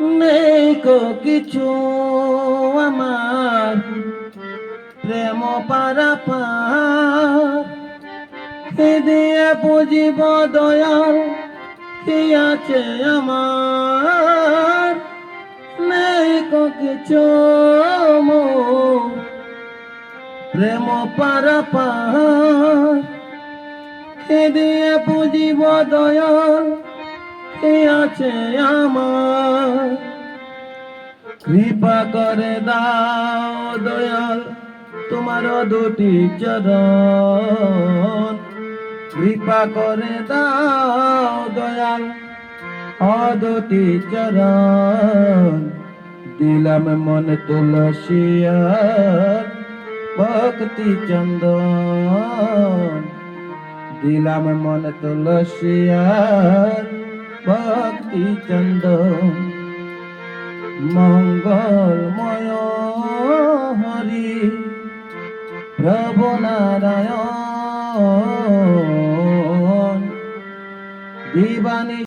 নেই কো কিছু আমার প্রেম পারা দিয়ে বুঝিব দয়াল, কি আছে আমার? নেই কো কিছু প্রেম পারা দিয়ে বুঝিব দয়াল, কি আছে আমার? কৃপা করে দাও দয়াল, তোমার দুটি চরণ। কৃপা করে দাও দয়াল ও দুটি চরণ। দিলাম মন তুলসিয়ার ভক্তি চন্দন। দিলাম মন তুলসিয়ার ভক্তি চন্দন। মঙ্গলময় হরি প্রভু দিবানী